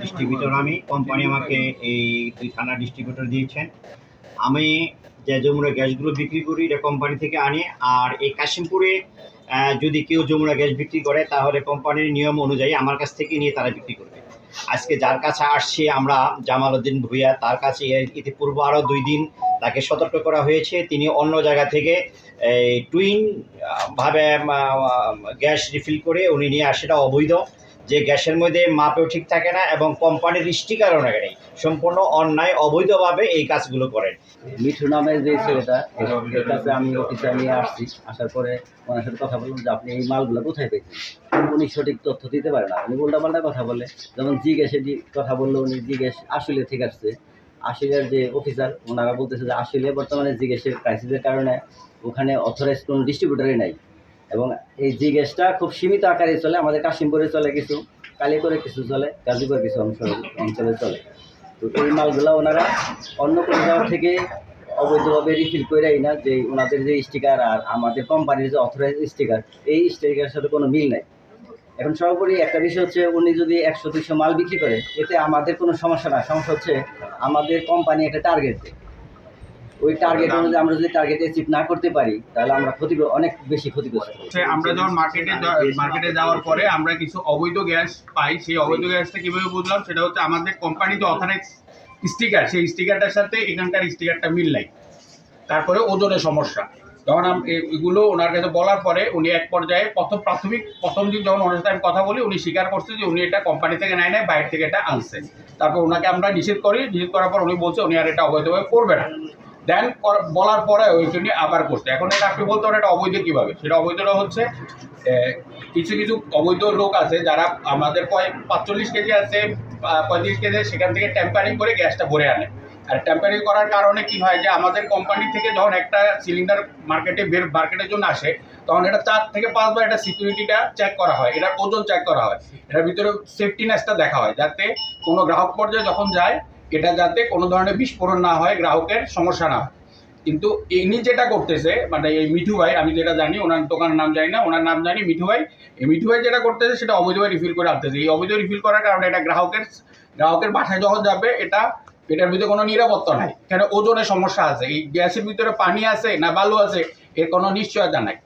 Distributor আমি company আমাকে এই দুই থানা ডিস্ট্রিবিউটর দিয়েছেন। আমি যে যমুনা গ্যাসগুলো বিক্রি করি, এটা কোম্পানি থেকে আনি। আর এই কাশিমপুরে যদি কেউ যমুনা গ্যাস বিক্রি করে, তাহলে কোম্পানির নিয়ম অনুযায়ী আমার কাছ থেকে নিয়ে তারা বিক্রি করবে। আজকে যার কাছে আসছি আমরা, জামাল উদ্দিন ভুইয়া, তার কাছে ইতিপূর্বে আরও দুই দিন তাকে সতর্ক করা হয়েছে। তিনি অন্য জায়গা থেকে এই টুইন ভাবে গ্যাস রিফিল করে উনি নিয়ে আসে। এটা অবৈধ। যে গ্যাসের মধ্যে মাপেও ঠিক থাকে না এবং কোম্পানির স্টিকারও লাগে নেই। সম্পূর্ণ অন্যায়, অবৈধভাবে এই কাজগুলো করেন। মিঠু নামের যে ছেলেটা আমি অফিসে নিয়ে আসছি। আসার পরে ওনার সাথে কথা বললাম যে, আপনি এই মালগুলো কোথায় পেয়েছেন? উনি সঠিক তথ্য দিতে পারে না। উনি উল্টাপাল্টা কথা বলে। যেমন জিজ্ঞেসে কথা বলল উনি জি গ্যাস আসলে ঠিক আসছে আশিলের যে অফিসার ওনারা বলতেছে যে আসলে বর্তমানে জিজ্ঞেসের ক্রাইসিসের কারণে ওখানে অথরাইজ কোনো ডিস্ট্রিবিউটারই নাই। এবং এই জিজ্ঞেসটা খুব সীমিত আকারে চলে, আমাদের কাশিমপুরে চলে কিছু, কালীপুরে কিছু চলে, গাজীপুর কিছু অংশ, অঞ্চলে চলে। তো এই মালগুলো ওনারা অন্য কোনো জায়গা থেকে অবৈধভাবে রিফিল করেই না যে ওনাদের যে স্টিকার আর আমাদের কোম্পানির যে অথরাইজ স্টিকার এই স্টিকারের সাথে কোনো মিল নাই। এখন সর্বোপরি একটা বিষয় হচ্ছে উনি যদি একশো দুইশো মাল বিক্রি করে এতে আমাদের কোনো সমস্যা না। সমস্যা হচ্ছে আমাদের কোম্পানি একটা টার্গেট দেয় ওই টার্গেট অনুযায়ী আমরা যদি টার্গেট অ্যাচিভ না করতে পারি তাহলে আমরা ক্ষতি অনেক বেশি ক্ষতিগ্রস্ত। আমরা যখন মার্কেটে মার্কেটে যাওয়ার পরে আমরা কিছু অবৈধ গ্যাস পাই সেই অবৈধ গ্যাসটা কীভাবে বুঝলাম? সেটা হচ্ছে আমাদের কোম্পানি যে অথরাইজ স্টিকার সেই স্টিকারটার সাথে এখানকার স্টিকারটা মিল নাই। তারপরে ওজনের সমস্যা। যখন আম- এগুলো ওনার কাছে বলার পরে উনি এক পর্যায়ে প্রথম প্রাথমিক, প্রথম দিন যখন ওনার সাথে আমি কথা বলি, উনি স্বীকার করছে যে উনি এটা কোম্পানি থেকে নেয় নাই, বাইরে থেকে এটা আনছে। তারপর ওনাকে আমরা নিষেধ করি, নিষেধ করার পর উনি বলছে উনি আর এটা অবৈধভাবে করবে না। দেন বলার পরে ওই জন্য আবার করছে। এখন এটা আপনি বলতে পারেন এটা অবৈধ কীভাবে? সেটা অবৈধটা হচ্ছে কিছু কিছু অবৈধ লোক আছে যারা আমাদের পঁয়- পাঁচচল্লিশ কেজি আছে পঁয়ত্রিশ কেজি সেখান থেকে ট্যাম্পারিং করে গ্যাসটা ভরে আনে। আর টেম্পারিং করার কারণে কি হয় যে আমাদের কোম্পানি থেকে যখন একটা সিলিন্ডার মার্কেটে বের মার্কেটের জন্য আসে, তখন এটা চার থেকে পাঁচবার এটা সিকিউরিটিটা চেক করা হয় এটার ওজন চেক করা হয়। এটার ভিতরে সেফটিনেসটা দেখা হয়, যাতে কোনো গ্রাহক পর্যায়ে যখন যায়, এটা যাতে কোনো ধরনের বিস্ফোরণ না হয়, গ্রাহকের সমস্যা না হয়। কিন্তু ইনি যেটা করতেছে মানে এই মিঠু ভাই, আমি যেটা জানি, ওনার দোকানের নাম জানি না, ওনার নাম জানি মিঠু ভাই। এই মিঠু ভাই যেটা করতেছে, সেটা অবৈধভাবে রিফিল করে আনতেছে। এই অবৈধ রিফিল করার কারণে এটা গ্রাহকের গ্রাহকের বাসায় যখন যাবে, এটা এটার ভিতরে কোনো নিরাপত্তা নাই। এখানে ওজনের সমস্যা আছে। এই গ্যাসের ভিতরে পানি আছে না বালু আছে এর কোনো নিশ্চয়তা নাই।